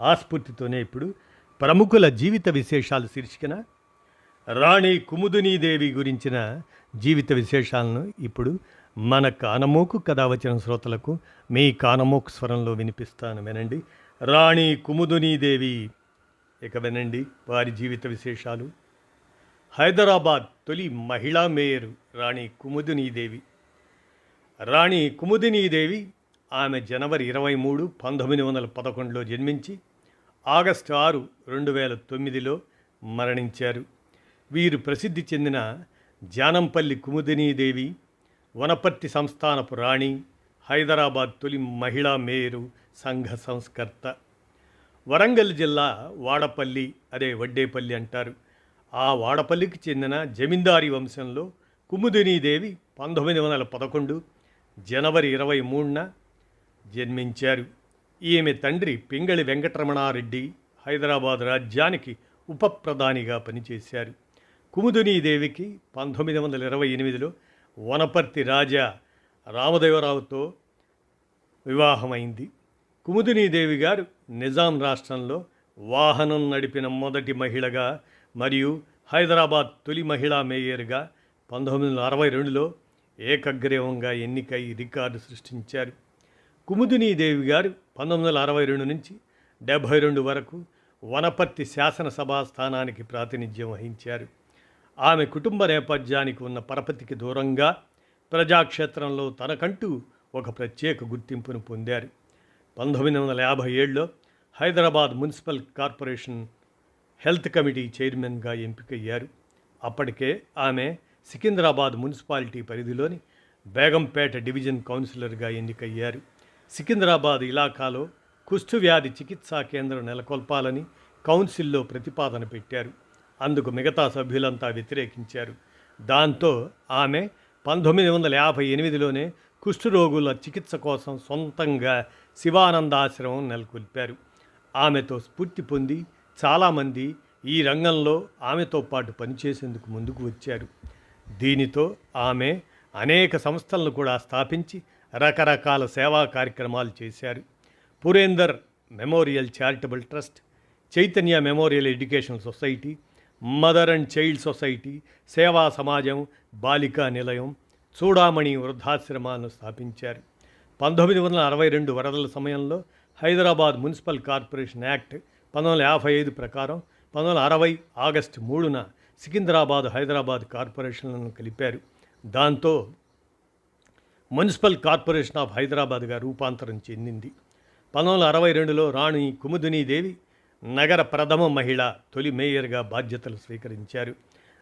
ఆస్ఫూర్తితోనే ఇప్పుడు ప్రముఖుల జీవిత విశేషాలు శీర్షికన రాణి కుముదినీదేవి గురించిన జీవిత విశేషాలను ఇప్పుడు మన కానమోకు కథ వచ్చిన శ్రోతలకు మీ కానమోకు స్వరంలో వినిపిస్తాను వినండి. రాణి కుముదినీదేవి ఇక వినండి వారి జీవిత విశేషాలు. హైదరాబాద్ తొలి మహిళా మేయర్ రాణి కుముదినీదేవి. రాణి కుముదినీదేవి ఆమె జనవరి ఇరవై మూడు పంతొమ్మిది వందల పదకొండులో జన్మించి ఆగస్టు ఆరు రెండు వేల తొమ్మిదిలో మరణించారు. వీరు ప్రసిద్ధి చెందిన జానంపల్లి కుముదినీదేవి వనపర్తి సంస్థానపు రాణి హైదరాబాద్ తొలి మహిళా మేయరు సంఘ సంస్కర్త. వరంగల్ జిల్లా వాడపల్లి అదే వడ్డేపల్లి అంటారు. ఆ వాడపల్లికి చెందిన జమీందారీ వంశంలో కుముదినీదేవి పంతొమ్మిది వందల పదకొండు జనవరి ఇరవై మూడున జన్మించారు. ఈమె తండ్రి పింగళి వెంకటరమణారెడ్డి హైదరాబాద్ రాజ్యానికి ఉప ప్రధానిగా పనిచేశారు కుముదినీదేవికి పంతొమ్మిది వందల ఇరవై ఎనిమిదిలో వనపర్తి రాజా రామదేవరావుతో వివాహమైంది. కుముదినీదేవి గారు నిజాం రాష్ట్రంలో వాహనం నడిపిన మొదటి మహిళగా మరియు హైదరాబాద్ తొలి మహిళా మేయర్గా పంతొమ్మిది వందల అరవై రెండులో ఏకగ్రీవంగా ఎన్నికై రికార్డు సృష్టించారు. కుముదినీదేవి గారు పంతొమ్మిది వందల అరవై రెండు నుంచి డెబ్భై రెండు వరకు వనపర్తి శాసనసభా స్థానానికి ప్రాతినిధ్యం వహించారు. ఆమె కుటుంబ నేపథ్యానికి ఉన్న పరపతికి దూరంగా ప్రజాక్షేత్రంలో తనకంటూ ఒక ప్రత్యేక గుర్తింపును పొందారు. పంతొమ్మిది వందల యాభై ఏడులో Hyderabad municipal corporation health committee చైర్మన్గా ఎంపికయ్యారు. అప్పటికే ఆమె సికింద్రాబాద్ మున్సిపాలిటీ పరిధిలోని బేగంపేట డివిజన్ కౌన్సిలర్గా ఎన్నికయ్యారు. సికింద్రాబాద్ ఇలాకాలో కుష్ఠవ్యాధి చికిత్సా కేంద్రం నెలకొల్పాలని కౌన్సిల్లో ప్రతిపాదన పెట్టారు. అందుకు మిగతా సభ్యులంతా వ్యతిరేకించారు. దాంతో ఆమె పంతొమ్మిది వందల యాభై ఎనిమిదిలోనే కుష్ఠరోగుల చికిత్స కోసం సొంతంగా శివానంద ఆశ్రమం నెలకొల్పారు. ఆమెతో స్ఫూర్తి పొంది చాలామంది ఈ రంగంలో ఆమెతో పాటు పనిచేసేందుకు ముందుకు వచ్చారు. దీనితో ఆమె అనేక సంస్థలను కూడా స్థాపించి రకరకాల సేవా కార్యక్రమాలు చేశారు. Purender memorial charitable trust Chaitanya memorial education society mother and child society సేవా సమాజం బాలికా నిలయం చూడామణి వృద్ధాశ్రమాలను స్థాపించారు. పంతొమ్మిది వందల అరవై రెండు వరదల సమయంలో హైదరాబాద్ మున్సిపల్ కార్పొరేషన్ యాక్ట్ పంతొమ్మిది వందల యాభై ఐదు ప్రకారం పంతొమ్మిది వందల అరవై ఆగస్టు మూడున సికింద్రాబాద్ హైదరాబాద్ కార్పొరేషన్లను కలిపారు. దాంతో మున్సిపల్ కార్పొరేషన్ ఆఫ్ హైదరాబాద్గా రూపాంతరం చెందింది. పంతొమ్మిది వందల అరవై రెండులో రాణి కుముదినీదేవి నగర ప్రథమ మహిళ తొలి మేయర్గా బాధ్యతలు స్వీకరించారు.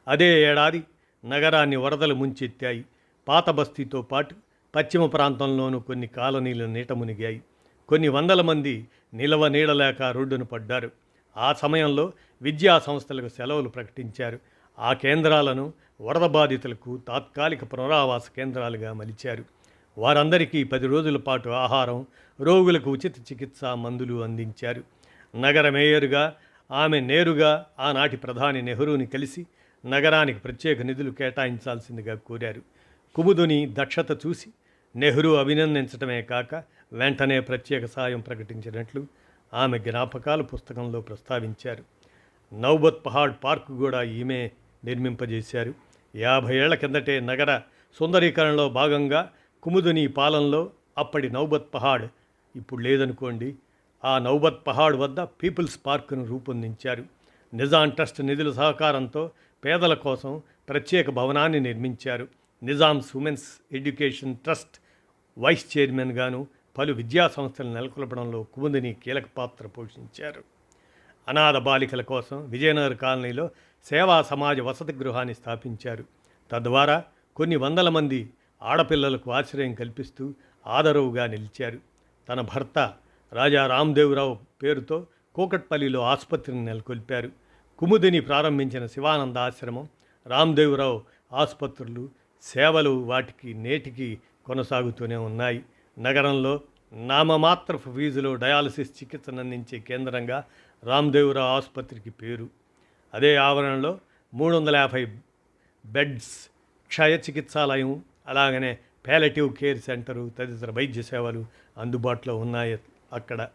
అదే ఏడాది నగరాన్ని వరదలు ముంచెత్తాయి. పాత బస్తీతో పాటు పశ్చిమ ప్రాంతంలోనూ కొన్ని కాలనీలు నీట మునిగాయి. కొన్ని వందల మంది నిలవ నీడలేక రోడ్డును పడ్డారు. ఆ సమయంలో విద్యా సంస్థలకు సెలవులు ప్రకటించారు. ఆ కేంద్రాలను వరద బాధితులకు తాత్కాలిక పునరావాస కేంద్రాలుగా మలిచారు. వారందరికీ పది రోజుల పాటు ఆహారం రోగులకు ఉచిత చికిత్స మందులు అందించారు. నగర మేయరుగా ఆమె నేరుగా ఆనాటి ప్రధాని నెహ్రూని కలిసి నగరానికి ప్రత్యేక నిధులు కేటాయించాల్సిందిగా కోరారు. కుముదుని దక్షత చూసి నెహ్రూ అభినందించడమే కాక వెంటనే ప్రత్యేక సాయం ప్రకటించినట్లు ఆమె జ్ఞాపకాలు పుస్తకంలో ప్రస్తావించారు. నౌబత్ పహాడ్ పార్క్ కూడా ఈమె నిర్మింపజేశారు. యాభై ఏళ్ళ కిందటే నగర సుందరీకరణలో భాగంగా కుముదుని పాలనలో అప్పటి నౌబత్ పహాడ్. ఇప్పుడు లేదనుకోండి ఆ నౌబత్ పహాడ్ వద్ద పీపుల్స్ పార్కును రూపొందించారు. నిజాం ట్రస్ట్ నిధుల సహకారంతో పేదల కోసం ప్రత్యేక భవనాన్ని నిర్మించారు. Nizam's women's education trust vice చైర్మన్గాను పలు విద్యా సంస్థలు నెలకొల్పడంలో కుముదిని కీలక పాత్ర పోషించారు. అనాథ బాలికల కోసం విజయనగర్ కాలనీలో సేవా సమాజ వసతి గృహాన్ని స్థాపించారు. తద్వారా కొన్ని వందల మంది ఆడపిల్లలకు ఆశ్రయం కల్పిస్తూ ఆదరవుగా నిలిచారు. తన భర్త రాజా రామ్దేవ్రావు పేరుతో కూకట్పల్లిలో ఆసుపత్రిని నెలకొల్పారు. కుముదిని ప్రారంభించిన శివానంద ఆశ్రమం రామ్దేవరావు ఆసుపత్రులు సేవలు వాటికి నేటికి కొనసాగుతూనే ఉన్నాయి. నగరంలో నామమాత్రపు ఫీజులో డయాలసిస్ చికిత్సను అందించే కేంద్రంగా రామ్దేవరావు ఆసుపత్రికి పేరు. అదే ఆవరణలో మూడు వందల యాభై బెడ్స్ క్షయ చికిత్సాలయం అలాగనే ప్యాలెటివ్ కేర్ సెంటరు తదితర వైద్య సేవలు అందుబాటులో ఉన్నాయి అక్కడ.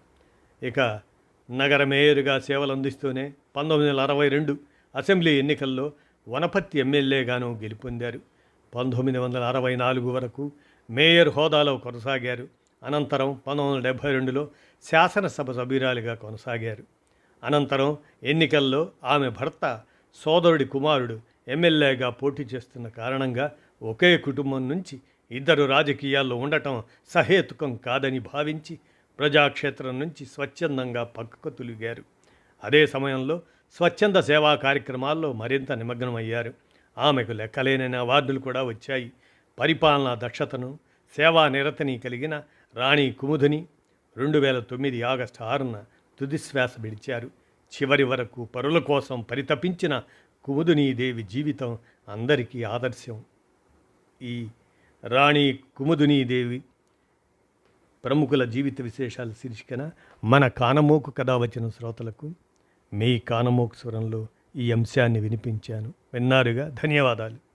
ఇక నగర మేయర్గా సేవలు అందిస్తూనే పంతొమ్మిది వందల అరవై రెండు అసెంబ్లీ ఎన్నికల్లో వనపర్తి ఎమ్మెల్యేగాను గెలుపొందారు. పంతొమ్మిది వందల అరవై నాలుగు వరకు మేయర్ హోదాలో కొనసాగారు. అనంతరం పంతొమ్మిది వందల డెబ్భై రెండులో శాసనసభ సభ్యురాలిగా కొనసాగారు. అనంతరం ఎన్నికల్లో ఆమె భర్త సోదరుడి కుమారుడు ఎమ్మెల్యేగా పోటీ చేస్తున్న కారణంగా ఒకే కుటుంబం నుంచి ఇద్దరు రాజకీయాల్లో ఉండటం సహేతుకం కాదని భావించి ప్రజాక్షేత్రం నుంచి స్వచ్ఛందంగా పక్కకు తొలిగారు. అదే సమయంలో స్వచ్ఛంద సేవా కార్యక్రమాల్లో మరింత నిమగ్నమయ్యారు. ఆమెకు లెక్కలేనైన అవార్డులు కూడా వచ్చాయి. పరిపాలనా దక్షతను సేవా నిరతని కలిగిన రాణి కుముదిని రెండు వేల తొమ్మిది ఆగస్టు ఆరున తుదిశ్వాస విడిచారు. చివరి వరకు పరుల కోసం పరితపించిన కుముదినీదేవి జీవితం అందరికీ ఆదర్శం. ఈ రాణి కుముదునీదేవి ప్రముఖుల జీవిత విశేషాలు శీర్షికన మన కానమోకు కథ వచ్చిన శ్రోతలకు మీ కానమోకు స్వరంలో ఈ అంశాన్ని వినిపించాను. విన్నారుగా? ధన్యవాదాలు.